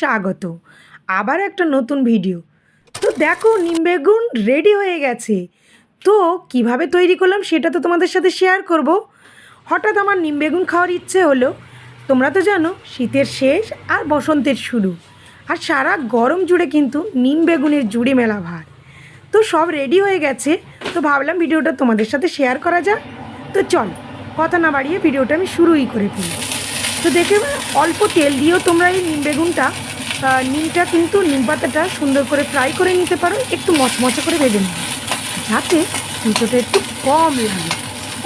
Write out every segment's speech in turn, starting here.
স্বাগত। আবার একটা নতুন ভিডিও। তো দেখো, নিম বেগুন রেডি হয়ে গেছে। তো কীভাবে তৈরি করলাম সেটা তো তোমাদের সাথে শেয়ার করব। হঠাৎ আমার নিম বেগুন খাওয়ার ইচ্ছে হলো। তোমরা তো জানো, শীতের শেষ আর বসন্তের শুরু। আর সারা গরম জুড়ে কিন্তু নিম বেগুনের জুড়ে মেলা ভার। তো সব রেডি হয়ে গেছে। তো ভাবলাম ভিডিওটা তোমাদের সাথে শেয়ার করা যাক। তো চল, কথা না বাড়িয়ে ভিডিওটা আমি শুরুই করে ফেলি। তো দেখে অল্প তেল দিয়েও তোমরা এই নিম বেগুনটা নিমটা কিন্তু নিম পাতাটা সুন্দর করে ফ্রাই করে নিতে পারো, একটু মচমচে করে ভেজে নেবে যাতে দুটোটা একটু কম লাগে।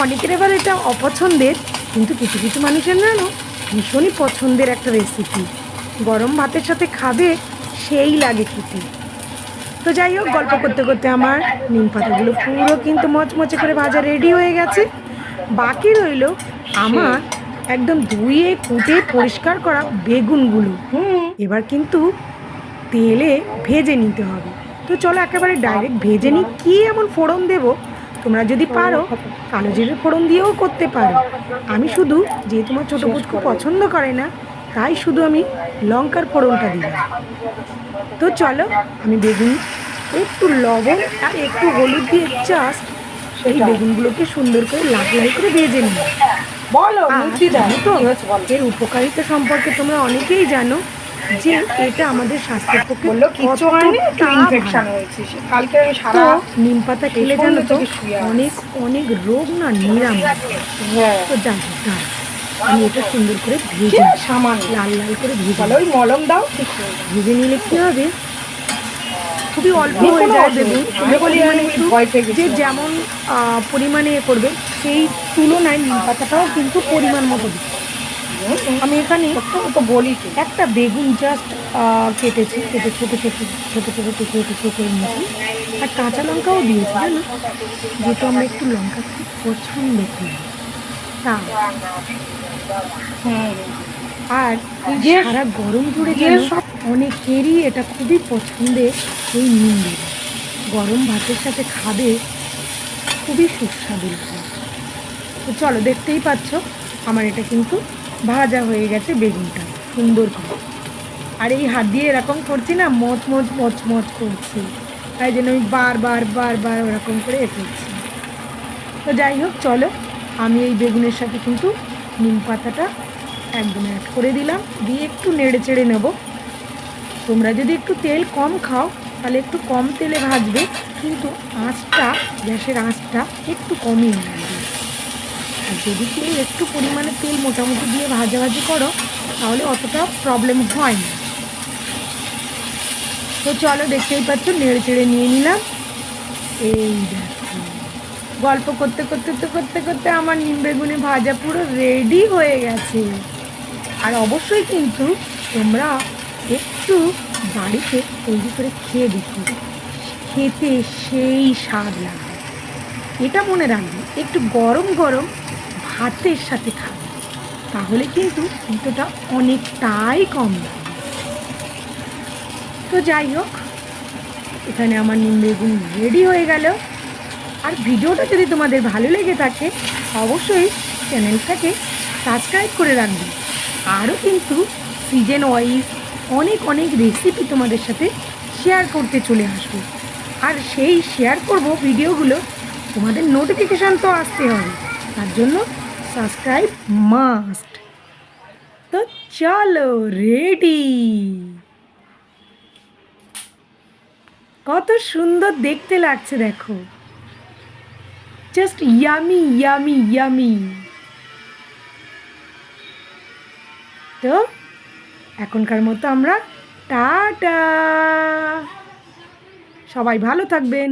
অনেকের এবার এটা অপছন্দের, কিন্তু কিছু কিছু মানুষের জানো, ভীষণই পছন্দের একটা রেসিপি গরম ভাতের সাথে খাবে, সেই লাগে খেতে। তো যাই হোক, গল্প করতে করতে আমার নিম পাতাগুলো পুরো কিন্তু মচমচে করে ভাজা রেডি হয়ে গেছে। বাকি রইল আমার একদম ধুয়ে কুটে পরিষ্কার করা বেগুনগুলো। এবার কিন্তু তেলে ভেজে নিতে হবে। তো চলো একেবারে ডাইরেক্ট ভেজে নিই। কী এমন ফোড়ন দেব? তোমরা যদি পারো কালো জিরে ফোড়ন দিয়েও করতে পারো। আমি শুধু যেহেতু আমার ছোটো পুচকু পছন্দ করে না তাই শুধু আমি লঙ্কার ফোড়নটা দিলাম। তো চলো আমি বেগুন একটু লবণ আর একটু হলুদ দিয়ে জাস্ট সেই বেগুনগুলোকে সুন্দর করে লাল করে ভেজে নিই। বলো জানো এর উপকারিতা সম্পর্কে তোমরা অনেকেই জানো যে এটা আমাদের স্বাস্থ্যের পক্ষে বলল কিচ্ছু হয়নি ইনফেকশন হয়েছে। কালকে আমি সারা নিম পাতা খেলে জানো তো। অনেক অনেক রোগ না নিরাময়। হ্যাঁ। তো হোক, আমি এটা সুন্দর করে ভেজে লাল লাল করে ভেজে ওই মলম দাও ভেজে নিলে কি হবে? খুবই অল্প হয়ে যায় বেগুন পরিমাণে যে যেমন পরিমাণে এ করবে সেই তুলনায় নিম পাতাটাও কিন্তু পরিমাণ মতো দিচ্ছে আমি এখানে তো বলি একটা বেগুন জাস্ট কেটেছি কেটে ছোটো ছোটো ছোটো ছোটো টুকরো টুকরো করে নিয়েছি। আর কাঁচা লঙ্কাও দিয়েছি জানো? যেহেতু আমরা একটু লঙ্কা খুব পছন্দ করি। তা হুম। আর যে সারা গরম জুড়ে যে সব- অনেকেরই এটা খুবই পছন্দের এই নিম গরম ভাতের সাথে খাবে খুবই সুস্বাদু তো চলো, দেখতেই পাচ্ছ, আমার এটা কিন্তু ভাজা হয়ে গেছে বেগুনটা, সুন্দর করে। আর এই হাত দিয়ে এরকম করছি না, মচ মচ মচ মচ করছি। তাই জন্য আমি বারবার বারবার ওরকম করে এ করছি। তো যাই হোক, চলো, আমি এই বেগুনের সাথে কিন্তু নিম পাতাটা একদম অ্যাড করে দিলাম। দিয়ে একটু নেড়ে চেড়ে নেব। তোমরা যদি একটু তেল কম খাও, তাহলে একটু কম তেলে ভাজবে, কিন্তু আঁচটা, গ্যাসের আঁচটা একটু কমই রাখবে আর যদি তুমি একটু পরিমাণে তেল মোটামুটি দিয়ে ভাজাভাজি করো, তাহলে অতটা প্রবলেম হয় না। তো চলো দেখতেই পাচ্ছ, নেড়ে চেড়ে নিয়ে নিলাম। এই গল্প করতে করতে তো করতে করতে আমার নিম বেগুনি ভাজা পুরো রেডি হয়ে গেছে। আর অবশ্যই কিন্তু তোমরা একটু বাড়িতে তৈরি করে খেয়ে দেখো খেতে সেই স্বাদ লাগে। এটা মনে রাখবে একটু গরম গরম ভাতের সাথে খাবে তাহলে কিন্তু দুটোটা অনেকটাই কম লাগে। তো যাই হোক, এখানে আমার নিম বেগুন রেডি হয়ে গেল। আর ভিডিওটা যদি তোমাদের ভালো লেগে থাকে, অবশ্যই চ্যানেলটাকে সাবস্ক্রাইব করে রাখবে আরও কিন্তু সিজন ওয়াইজ অনেক অনেক রেসিপি তোমাদের সাথে শেয়ার করতে চলে আসব। আর সেই শেয়ার করব ভিডিওগুলো, তোমাদের নোটিফিকেশান তো আসতে হবে। তার জন্য সাবস্ক্রাইব মাস্ট তো চলো রেডি কত সুন্দর দেখতে লাগছে দেখো। জাস্ট ইয়ামি ইয়ামি ইয়ামি তো এখনকার মতো আমরা টাটা। সবাই ভালো থাকবেন।